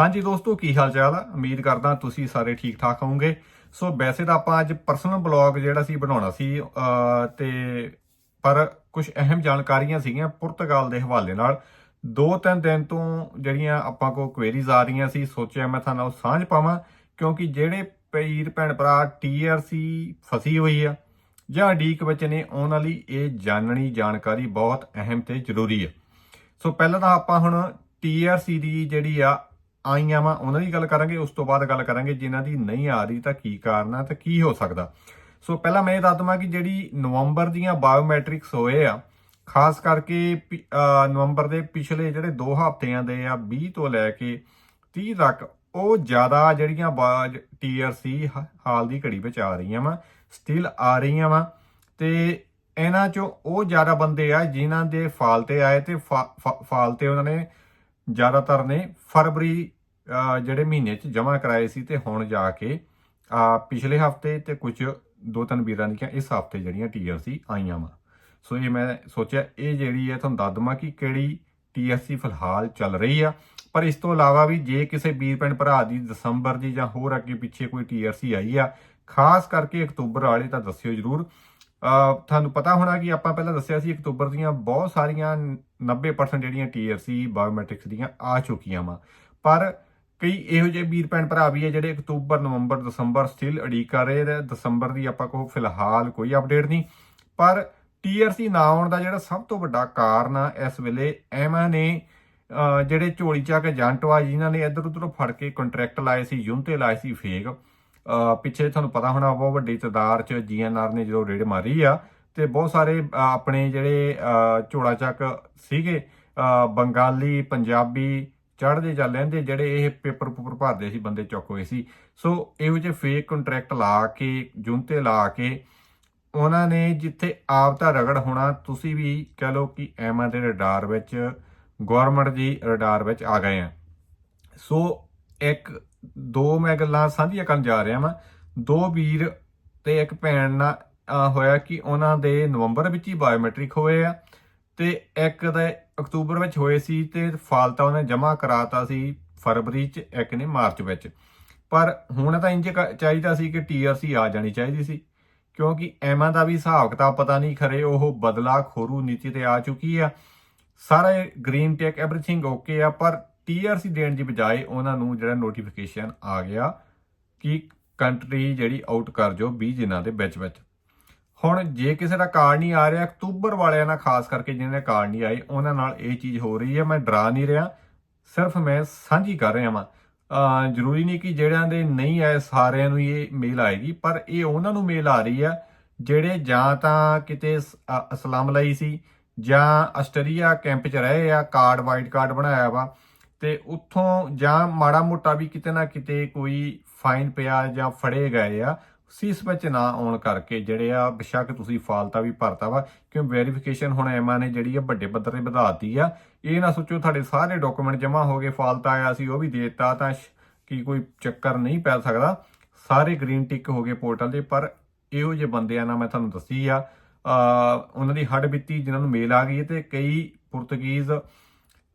ਹਾਂਜੀ ਦੋਸਤੋ ਕੀ ਹਾਲ ਚਾਲ ਆ? ਉਮੀਦ ਕਰਦਾ ਤੁਸੀਂ ਸਾਰੇ ਠੀਕ ਠਾਕ ਹੋਵੋਗੇ। ਸੋ ਵੈਸੇ ਤਾਂ ਆਪਾਂ ਅੱਜ ਪਰਸਨਲ ਬਲੌਗ ਜਿਹੜਾ ਸੀ ਬਣਾਉਣਾ ਸੀ ਅਹ, ਤੇ ਪਰ ਕੁਝ ਅਹਿਮ ਜਾਣਕਾਰੀਆਂ ਸੀਗੀਆਂ ਪੁਰਤਗਾਲ ਦੇ ਹਵਾਲੇ ਨਾਲ। ਦੋ ਤਿੰਨ ਦਿਨ ਤੋਂ ਜਿਹੜੀਆਂ ਆਪਾਂ ਕੋ ਕੁਐਰੀਜ਼ ਆ ਰਹੀਆਂ ਸੀ ਸੋਚਿਆ ਮੈਂ ਤੁਹਾਨੂੰ ਉਹ ਸਾਂਝ ਪਾਵਾਂ ਕਿਉਂਕਿ ਜਿਹੜੇ ਪੀਰ ਭੈਣ ਭਰਾ ਟੀਆਰਸੀ ਫਸੀ ਹੋਈ ਆ ਜਾਂ ਡੀਕ ਵਿੱਚ ਨੇ ਉਹਨਾਂ ਲਈ ਇਹ ਜਾਣਨੀ ਜਾਣਕਾਰੀ ਬਹੁਤ ਅਹਿਮ ਤੇ ਜ਼ਰੂਰੀ ਹੈ ਸੋ ਪਹਿਲਾਂ ਤਾਂ ਆਪਾਂ ਹੁਣ ਟੀਆਰਸੀ ਦੀ ਜਿਹੜੀ ਆ ਆਈਆਂ ਵਾ, ਉਹਨਾਂ ਦੀ ਗੱਲ ਕਰਾਂਗੇ, ਉਸ ਤੋਂ ਬਾਅਦ ਗੱਲ ਕਰਾਂਗੇ, ਜਿਨ੍ਹਾਂ ਦੀ ਨਹੀਂ ਆ ਰਹੀ ਤਾਂ ਕੀ ਕਾਰਨ ਆ ਤੇ ਕੀ ਹੋ ਸਕਦਾ। ਸੋ ਪਹਿਲਾਂ ਮੈਂ ਇਹ ਦੱਸ ਦਵਾਂ ਕਿ ਜਿਹੜੀ ਨਵੰਬਰ ਦੀਆਂ ਬਾਇਓਮੈਟ੍ਰਿਕਸ ਹੋਏ ਆ, ਖਾਸ ਕਰਕੇ ਪਿ- ਅਹ ਨਵੰਬਰ ਦੇ ਪਿਛਲੇ ਜਿਹੜੇ 2 ਹਫ਼ਤਿਆਂ ਦੇ ਆ 20 ਤੋਂ ਲੈ ਕੇ 30 ਤੱਕ, ਉਹ ਜ਼ਿਆਦਾ ਜਿਹੜੀਆਂ ਬਾਜ, ਟੀਆਰਸੀ ਹਾਲ ਦੀ ਘੜੀ ਵਿੱਚ ਆ ਰਹੀਆਂ ਵਾ ਸਟਿਲ ਆ ਰਹੀਆਂ ਵਾ, ਤੇ ਇਹਨਾਂ ਚੋਂ ਉਹ ਜ਼ਿਆਦਾ ਬੰਦੇ ਆ ਜਿਨ੍ਹਾਂ ਦੇ ਫਾਲ ਤੇ ਆਏ ਤੇ ਫਾ- ਫਾ- ਫਾਲ ਤੇ ਉਹਨਾਂ ਨੇ ਜ਼ਿਆਦਾਤਰ ਨੇ ਫਰਵਰੀ ਜਿਹੜੇ ਮਹੀਨੇ ਚ ਜਮ੍ਹਾਂ ਕਰਾਏ ਸੀ ਤੇ ਹੁਣ ਜਾ ਕੇ ਪਿਛਲੇ ਹਫ਼ਤੇ ਤੇ ਕੁਝ ਦੋ ਤਿੰਨ ਵੀਰਾਂ ਦੀਆਂ ਇਸ ਹਫ਼ਤੇ ਜਿਹੜੀਆਂ ਟੀਆਰਸੀ ਆਈਆਂ ਵਾ। ਸੋ ਇਹ ਮੈਂ ਸੋਚਿਆ, ਇਹ ਜਿਹੜੀ ਹੈ, ਤੁਹਾਨੂੰ ਦੱਸ ਦਵਾਂ ਕਿ ਕਿਹੜੀ ਟੀਆਰਸੀ ਫਿਲਹਾਲ ਚੱਲ ਰਹੀ ਆ। ਪਰ ਇਸ ਤੋਂ ਇਲਾਵਾ ਵੀ ਜੇ ਕਿਸੇ ਵੀਰ ਭੈਣ ਭਰਾ ਦੀ ਦਸੰਬਰ ਦੀ ਜਾਂ ਹੋਰ ਅੱਗੇ ਪਿੱਛੇ ਕੋਈ ਟੀਆਰਸੀ ਆਈ ਆ, ਖਾਸ ਕਰਕੇ ਅਕਤੂਬਰ ਵਾਲੇ ਤਾਂ ਦੱਸਿਓ ਜਰੂਰ। ਤੁਹਾਨੂੰ ਪਤਾ ਹੋਣਾ ਕਿ ਆਪਾਂ ਪਹਿਲਾਂ ਦੱਸਿਆ ਸੀ ਅਕਤੂਬਰ ਦੀਆਂ ਬਹੁਤ ਸਾਰੀਆਂ 90% ਜਿਹੜੀਆਂ ਟੀਆਰਸੀ ਬਾਇਓਮੈਟ੍ਰਿਕਸ ਦੀਆਂ ਆ ਚੁੱਕੀਆਂ ਵਾ। ਪਰ ਕਈ ਇਹੋ ਜਿਹੇ ਵੀਰ ਭੈਣ ਭਰਾ ਵੀ ਹੈ ਜਿਹੜੇ ਅਕਤੂਬਰ, ਨਵੰਬਰ, ਦਸੰਬਰ ਸਟਿਲ ਅੜੀਕ ਕਰ ਰਹੇ ਨੇ ਦਸੰਬਰ ਦੀ ਆਪਾਂ ਕੋਲ ਫਿਲਹਾਲ ਕੋਈ ਅਪਡੇਟ ਨਹੀਂ। ਪਰ ਟੀਆਰਸੀ ਨਾ ਆਉਣ ਦਾ ਜਿਹੜਾ ਸਭ ਤੋਂ ਵੱਡਾ ਕਾਰਨ ਆ, ਇਸ ਵੇਲੇ ਐਮਾ ਨੇ ਜਿਹੜੇ ਝੋਲੀ ਚੱਕ ਕੇ ਆ, ਜਿਨ੍ਹਾਂ ਨੇ ਇੱਧਰ ਉੱਧਰੋਂ ਫੜ ਕੇ ਕੰਟਰੈਕਟ ਲਾਏ ਸੀ, ਯੂਨਿਟ ਲਾਏ ਸੀ, ਫੇਕ। ਪਿੱਛੇ ਤੁਹਾਨੂੰ ਪਤਾ ਹੋਣਾ ਬਹੁਤ ਵੱਡੀ ਤਾਦਾਦ ਚ ਜੀਐਨਆਰ ਨੇ ਜਦੋਂ ਰੇਡ ਮਾਰੀ ਆ, ਤੇ ਬਹੁਤ ਸਾਰੇ ਆਪਣੇ ਜਿਹੜੇ ਝੋਲਾ ਚੱਕ ਸੀਗੇ ਬੰਗਾਲੀ, ਪੰਜਾਬੀ ਚੜ੍ਹਦੇ ਜਾਂ ਲੈਂਦੇ ਜਿਹੜੇ ਇਹ ਪੇਪਰ ਪੂਪਰ ਭਰਦੇ ਸੀ, ਬੰਦੇ ਚੁੱਕ ਹੋਏ ਸੀ। ਸੋ ਇਹੋ ਜਿਹੇ ਫੇਕ ਕੰਟਰੈਕਟ ਲਾ ਕੇ ਜੁੰਤੇ ਲਾ ਕੇ, ਉਹਨਾਂ ਨੇ ਜਿੱਥੇ ਆਪ ਤਾਂ ਰਗੜ ਹੋਣਾ, ਤੁਸੀਂ ਵੀ ਕਹ ਲਓ ਕਿ ਐਮਾ ਦੇ ਰਡਾਰ ਵਿੱਚ ਗਵਰਨਮੈਂਟ ਦੀ ਰਡਾਰ ਵਿੱਚ ਆ ਗਏ ਆ। ਸੋ ਇੱਕ ਦੋ ਮੈਂ ਗੱਲਾਂ ਸਾਂਝੀਆਂ ਕਰਨ ਜਾ ਰਿਹਾ ਵਾਂ। ਦੋ ਵੀਰ ਤੇ ਇੱਕ ਭੈਣ ਨਾਲ ਹੋਇਆ ਕਿ ਉਹਨਾਂ ਦੇ ਨਵੰਬਰ ਵਿੱਚ ਹੀ ਬਾਇਓਮੈਟ੍ਰਿਕ ਹੋਏ ਆ ਤੇ ਇੱਕ ਦੇ ਅਕਤੂਬਰ ਵਿੱਚ ਹੋਏ ਸੀ ਤੇ ਫਾਲਤਾ ਉਹਨੇ ਜਮ੍ਹਾਂ ਕਰਾਤਾ ਸੀ ਫਰਵਰੀ ਚ, ਇੱਕ ਨੇ ਮਾਰਚ ਵਿੱਚ। ਪਰ ਹੁਣ ਤਾਂ ਇੰਜ ਕ- ਚਾਹੀਦਾ ਸੀ ਕਿ ਟੀਆਰਸੀ ਆ ਜਾਣੀ ਚਾਹੀਦੀ ਸੀ, ਕਿਉਂਕਿ ਐਮਾ ਦਾ ਵੀ ਹਿਸਾਬ ਕਿਤਾਬ ਪਤਾ ਨਹੀਂ ਖਰੇ ਉਹ ਬਦਲਾ ਖੋਰੂ ਨੀਤੀ ਤੇ ਆ ਚੁੱਕੀ ਆ। ਸਾਰਾ ਗ੍ਰੀਨ ਟੈਕ ਐਵਰੀਥਿੰਗ ਓਕੇ ਆ, ਪਰ ਟੀਆਰਸੀ ਦੇਣ ਦੀ ਬਜਾਏ ਉਹਨਾਂ ਨੂੰ ਜਿਹੜਾ ਨੋਟੀਫਿਕੇਸ਼ਨ ਆ ਗਿਆ ਕਿ ਕੰਟਰੀ ਜਿਹੜੀ ਆਊਟ ਕਰ ਜੋ 20 ਦਿਨਾਂ ਦੇ ਵਿੱਚ ਵਿੱਚ। ਹੁਣ ਜੇ ਕਿਸੇ ਦਾ ਕਾਰਡ ਨਹੀਂ ਆ ਰਿਹਾ, ਅਕਤੂਬਰ ਵਾਲਿਆਂ ਨਾਲ ਖਾਸ ਕਰਕੇ ਜਿਹਨਾਂ ਦੇ ਕਾਰਡ ਨਹੀਂ ਆਏ, ਉਹਨਾਂ ਨਾਲ ਇਹ ਚੀਜ਼ ਹੋ ਰਹੀ ਹੈ, ਮੈਂ ਡਰਾ ਨਹੀਂ ਰਿਹਾ, ਸਿਰਫ ਮੈਂ ਸਾਂਝੀ ਕਰ ਰਿਹਾ ਵਾਂ। ਜ਼ਰੂਰੀ ਨਹੀਂ ਕਿ ਜਿਹੜਿਆਂ ਦੇ ਨਹੀਂ ਆਏ ਸਾਰਿਆਂ ਨੂੰ ਇਹ ਮੇਲ ਆਏਗੀ, ਪਰ ਇਹ ਉਹਨਾਂ ਨੂੰ ਮੇਲ ਆ ਰਹੀ ਆ ਜਿਹੜੇ ਜਾਂ ਤਾਂ ਕਿਤੇ ਸ- ਲਈ ਸੀ ਜਾਂ ਆਸਟਰੀਆ ਕੈਂਪ ਚ ਰਹੇ ਆ ਕਾਰਡ ਵਾਈਟ ਕਾਰਡ ਬਣਾਇਆ ਵਾ ਤੇ ਉੱਥੋਂ ਜਾਂ ਮਾੜਾ ਮੋਟਾ ਵੀ ਕਿਤੇ ਨਾ ਕਿਤੇ ਕੋਈ ਫਾਈਨ ਪਿਆ ਜਾਂ ਫੜੇ ਗਏ ਆ, ਸੀਸ ਵਿੱਚ ਨਾ ਆਉਣ ਕਰਕੇ ਜਿਹੜੇ ਆ ਬੇਸ਼ੱਕ ਤੁਸੀਂ ਫਾਲਤਾ ਵੀ ਭਰਤਾ ਵਾ, ਕਿਉਂ ਵੈਰੀਫਿਕੇਸ਼ਨ ਹੁਣ ਐਮਾ ਨੇ ਜਿਹੜੀ ਆ ਵੱਡੇ ਪੱਧਰ ਤੇ ਵਧਾਤੀ ਆ। ਇਹ ਨਾ ਸੋਚੋ ਤੁਹਾਡੇ ਸਾਰੇ ਡਾਕੂਮੈਂਟ ਜਮ੍ਹਾਂ ਹੋ ਗਏ, ਫਾਲਤਾ ਆਇਆ ਸੀ, ਉਹ ਵੀ ਦੇ ਦਿੱਤਾ ਤਾਂ ਸ਼- ਕੀ ਕੋਈ ਚੱਕਰ ਨਹੀਂ ਪੈ ਸਕਦਾ। ਸਾਰੇ ਗ੍ਰੀਨ ਟਿਕ ਹੋ ਗਏ ਪੋਰਟਲ ਤੇ, ਪਰ ਇਹੋ ਜਿਹੇ ਬੰਦਿਆਂ ਨਾਲ ਮੈਂ ਤੁਹਾਨੂੰ ਦੱਸੀ ਆ ਉਹਨਾਂ ਦੀ ਹੱਡ ਬੀਤੀ ਜਿਨ੍ਹਾਂ ਨੂੰ ਮੇਲ ਆ ਗਈ ਹੈ ਤੇ ਕਈ ਪੁਰਤਗੀਜ਼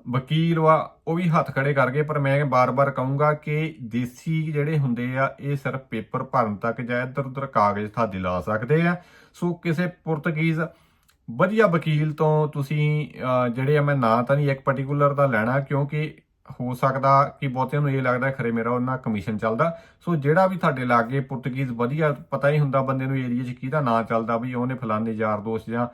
ਵਕੀਲ ਵਾ, ਉਹ ਵੀ ਹੱਥ ਖੜੇ ਕਰ ਗਏ ਪਰ ਮੈਂ ਬਾਰ-ਬਾਰ ਕਹੂੰਗਾ ਕਿ ਦੇਸੀ ਜਿਹੜੇ ਹੁੰਦੇ ਆ, ਇਹ ਸਿਰਫ ਪੇਪਰ ਭਰਨ ਤੱਕ ਜਾਂ ਇੱਧਰ ਉੱਧਰ ਕਾਗਜ਼ ਥਾਦੀ ਲਾ ਸਕਦੇ ਆ। ਸੋ ਕਿਸੇ ਪੁਰਤਗੀਜ਼, ਵਧੀਆ ਵਕੀਲ ਤੋਂ ਤੁਸੀਂ ਜਿਹੜੇ ਆ, ਮੈਂ ਨਾਂ ਤਾਂ ਨਹੀਂ ਇੱਕ ਪਾਰਟਿਕੂਲਰ ਦਾ ਲੈਣਾ, ਕਿਉਂਕਿ ਹੋ ਸਕਦਾ ਕਿ ਬਹੁਤਿਆਂ ਨੂੰ ਇਹ ਲੱਗਦਾ ਖਰੇ ਮੇਰਾ ਉਹਨਾਂ ਕਮਿਸ਼ਨ ਚੱਲਦਾ। ਸੋ ਜਿਹੜਾ ਵੀ ਤੁਹਾਡੇ ਲਾਗੇ ਪੁਰਤਗੀਜ਼ ਵਧੀਆ ਪਤਾ ਹੀ ਹੁੰਦਾ ਬੰਦੇ ਨੂੰ ਏਰੀਆ 'ਚ ਕਿਹਦਾ ਨਾਂ ਚੱਲਦਾ, ਵੀ ਉਹਨੇ ਫਲਾਣੇ ਯਾਰ ਦੋਸਤ ਜਾਂ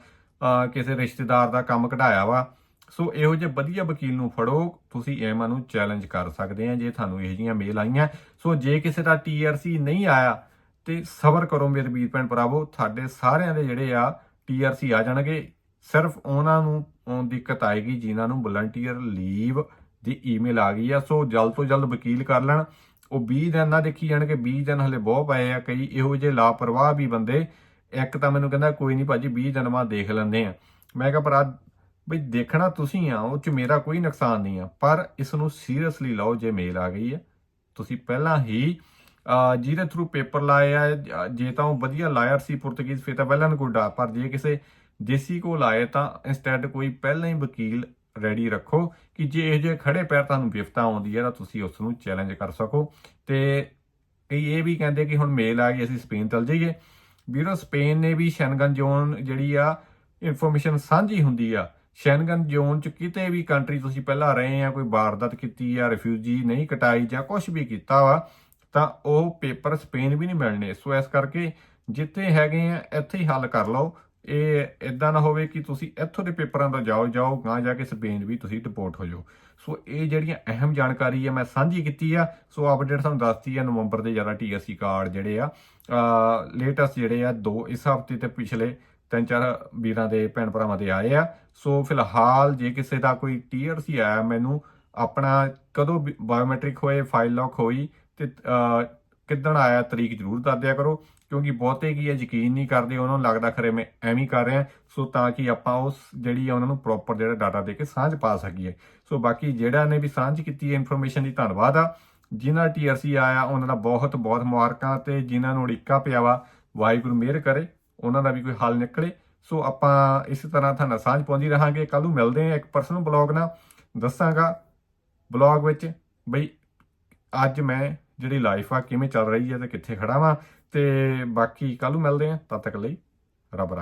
ਕਿਸੇ ਰਿਸ਼ਤੇਦਾਰ ਦਾ ਕੰਮ ਕਢਾਇਆ ਵਾ। ਸੋ ਇਹੋ ਜਿਹੇ ਵਧੀਆ ਵਕੀਲ ਨੂੰ ਫੜੋ, ਤੁਸੀਂ ਐਮਾ ਨੂੰ ਚੈਲੰਜ ਕਰ ਸਕਦੇ ਆ, ਜੇ ਤੁਹਾਨੂੰ ਇਹੋ ਜਿਹੀਆਂ ਮੇਲ ਆਈਆਂ। ਸੋ ਜੇ ਕਿਸੇ ਦਾ ਟੀਆਰਸੀ ਨਹੀਂ ਆਇਆ, ਤੇ ਸਬਰ ਕਰੋ ਮੇਰੇ ਵੀਰ ਭੈਣ ਭਰਾਵੋ, ਤੁਹਾਡੇ ਸਾਰਿਆਂ ਦੇ ਜਿਹੜੇ ਆ ਟੀਆਰਸੀ ਆ ਜਾਣਗੇ। ਸਿਰਫ ਉਹਨਾਂ ਨੂੰ ਉਹ ਦਿੱਕਤ ਆਏਗੀ, ਜਿਨ੍ਹਾਂ ਨੂੰ ਵਲੰਟੀਅਰ ਲੀਵ ਦੀ ਈਮੇਲ ਆ ਗਈ ਆ। ਸੋ ਜਲਦ ਤੋਂ ਜਲਦ ਵਕੀਲ ਕਰ ਲੈਣ। ਉਹ 20 ਦਿਨ ਨਾ ਦੇਖੀ ਜਾਣਗੇ 20 ਦਿਨ ਹਲੇ ਬਹੁਤ ਪਏ ਆ, ਕਈ ਇਹੋ ਜਿਹੇ ਲਾਪਰਵਾਹ ਵੀ ਬੰਦੇ, ਇੱਕ ਤਾਂ ਮੈਨੂੰ ਕਹਿੰਦਾ, ਕੋਈ ਨਹੀਂ ਭਾਜੀ 20 ਦਿਨ ਬਾਅਦ ਦੇਖ ਲੈਂਦੇ ਆ। ਮੈਂ ਕਿਹਾ ਭਰਾ ਬਈ ਦੇਖਣਾ ਤੁਸੀਂ ਆ, ਉਹ ਚ ਮੇਰਾ ਕੋਈ ਨੁਕਸਾਨ ਨਹੀਂ ਆ, ਪਰ ਇਸ ਨੂੰ ਸੀਰੀਅਸਲੀ ਲਓ ਜੇ ਮੇਲ ਆ ਗਈ ਹੈ। ਤੁਸੀਂ ਪਹਿਲਾਂ ਹੀ ਜਿਹਦੇ ਥਰੂ ਪੇਪਰ ਲਾਏ ਆ ਜੇ ਤਾਂ ਉਹ ਵਧੀਆ ਲਾਇਰ ਸੀ ਪੁਰਤਗੀਜ਼, ਫਿਰ ਤਾਂ ਪਹਿਲਾਂ ਨੂੰ ਕੋਈ ਡਾ ਪਰ ਜੇ ਕਿਸੇ ਦੇਸੀ ਕੋਲ ਆਏ ਤਾਂ ਇੰਸਟੈਡ ਕੋਈ ਪਹਿਲਾਂ ਹੀ ਵਕੀਲ ਰੈਡੀ ਰੱਖੋ ਕਿ ਜੇ ਇਹ ਜੇ ਖੜੇ ਪੈਰ ਤੁਹਾਨੂੰ ਵਿਫਤਾ ਆਉਂਦੀ ਹੈ, ਤਾਂ ਤੁਸੀਂ ਉਸ ਨੂੰ ਚੈਲੰਜ ਕਰ ਸਕੋ। ਤੇ ਕਈ ਇਹ ਵੀ ਕਹਿੰਦੇ ਕਿ ਹੁਣ ਮੇਲ ਆ ਗਈ, ਅਸੀਂ ਸਪੇਨ ਚਲ ਜਾਈਏ। ਵੀਰੋ, ਸਪੇਨ ਨੇ ਵੀ ਸ਼ੈਨਗਨ ਜ਼ੋਨ ਜਿਹੜੀ ਆ ਇਨਫੋਰਮੇਸ਼ਨ ਸਾਂਝੀ ਹੁੰਦੀ ਆ ਸ਼ੈਨਗਨ ਜ਼ੋਨ ਚ ਕਿਤੇ ਵੀ ਕੰਟਰੀ ਤੁਸੀਂ ਪਹਿਲਾਂ ਰਹੇ ਆ, ਕੋਈ ਵਾਰਦਾਤ ਕੀਤੀ ਆ, ਰਿਫਿਊਜੀ ਨਹੀਂ ਕਟਾਈ ਜਾਂ ਕੁਝ ਵੀ ਕੀਤਾ ਵਾ, ਤਾਂ ਉਹ ਪੇਪਰ ਸਪੇਨ ਵੀ ਨਹੀਂ ਮਿਲਣੇ। ਸੋ ਇਸ ਕਰਕੇ ਜਿੱਥੇ ਹੈਗੇ ਆ, ਇੱਥੇ ਹੀ ਹੱਲ ਕਰ ਲਓ। ਇਹ ਇਦਾਂ ਨਾ ਹੋਵੇ ਕਿ ਤੁਸੀਂ ਇੱਥੋਂ ਦੇ ਪੇਪਰਾਂ ਤੋਂ ਜਾਓ ਜਾਓ ਗਾਂ ਜਾ ਕੇ ਸਪੇਨ ਵੀ ਤੁਸੀਂ ਡਿਪੋਰਟ ਹੋ ਜਾਓ। ਸੋ ਇਹ ਜਿਹੜੀਆਂ ਅਹਿਮ ਜਾਣਕਾਰੀ ਆ, ਮੈਂ ਸਾਂਝੀ ਕੀਤੀ ਆ। ਸੋ ਅਪਡੇਟ ਤੁਹਾਨੂੰ ਦੱਸਤੀ ਆ, ਨਵੰਬਰ ਦੇ ਜ਼ਿਆਦਾ ਟੀਐਸਸੀ ਕਾਰਡ ਜਿਹੜੇ ਆ ਲੇਟੈਸਟ ਜਿਹੜੇ ਆ, ਦੋ ਇਸ ਹਫ਼ਤੇ ਤੇ ਪਿਛਲੇ ਤਿੰਨ ਚਾਰ ਵੀਰਾਂ ਦੇ ਭੈਣ ਭਰਾਵਾਂ ਦੇ ਆਏ ਆ। ਸੋ ਫਿਲਹਾਲ ਜੇ ਕਿਸੇ ਦਾ ਕੋਈ ਟੀਆਰਸੀ ਆਇਆ ਮੈਨੂੰ, ਆਪਣਾ ਕਦੋਂ ਬਾਇਓਮੈਟ੍ਰਿਕ ਹੋਏ ਫਾਈਲ ਲੌਕ ਹੋਈ ਤੇ ਕਿੱਦਣ ਆਇਆ ਤਰੀਕ ਜ਼ਰੂਰ ਦੱਸ ਦਿਆ ਕਰੋ, ਕਿਉਂਕਿ ਬਹੁਤੇ ਕੀ ਹੈ ਯਕੀਨ ਨਹੀਂ ਕਰਦੇ, ਉਹਨਾਂ ਨੂੰ ਲੱਗਦਾ ਖਰੇ ਮੈਂ ਐਵੇਂ ਕਰ ਰਿਹਾ। ਸੋ ਤਾਂ ਕਿ ਆਪਾਂ ਉਸ ਜਿਹੜੀ ਆ ਉਹਨਾਂ ਨੂੰ ਪ੍ਰੋਪਰ ਜਿਹੜਾ ਡਾਟਾ ਦੇ ਕੇ ਸਾਂਝ ਪਾ ਸਕੀਏ। ਸੋ ਬਾਕੀ ਜਿਹੜਾ ਨੇ ਵੀ ਸਾਂਝ ਕੀਤੀ ਹੈ ਇਨਫੋਰਮੇਸ਼ਨ ਦੀ ਧੰਨਵਾਦ ਆ। ਜਿਨ੍ਹਾਂ ਟੀਆਰਸੀ ਆਇਆ, ਉਹਨਾਂ ਦਾ ਬਹੁਤ ਬਹੁਤ ਮੁਬਾਰਕਾਂ ਤੇ ਜਿਨ੍ਹਾਂ ਨੂੰ ਉਡੀਕਾ ਪਿਆ ਵਾ, ਵਾਹਿਗੁਰੂ ਮਿਹਰ ਕਰੇ। ਉਹਨਾਂ ਦਾ ਵੀ ਕੋਈ ਹੱਲ ਨਿਕਲੇ। ਸੋ ਆਪਾਂ ਇਸੇ ਤਰ੍ਹਾਂ ਤੁਹਾਨੂੰ ਸਾਂਝ ਪਾਉਂਦੀ ਰਹਾਂਗੇ। ਕੱਲ ਨੂੰ ਮਿਲਦੇ ਹਾਂ ਇੱਕ ਪਰਸਨਲ ਬਲੌਗ ਨਾਲ। ਦੱਸਾਂਗਾ ਬਲੌਗ ਵਿੱਚ ਬਈ ਅੱਜ ਮੈਂ ਜਿਹੜੀ ਲਾਈਫ ਆ ਕਿਵੇਂ ਚੱਲ ਰਹੀ ਹੈ ਤੇ ਕਿੱਥੇ ਖੜਾ ਵਾਂ। ਤੇ ਬਾਕੀ ਕੱਲ ਨੂੰ ਮਿਲਦੇ ਹਾਂ। ਤਦ ਤੱਕ ਲਈ ਰੱਬ ਰੱਖ।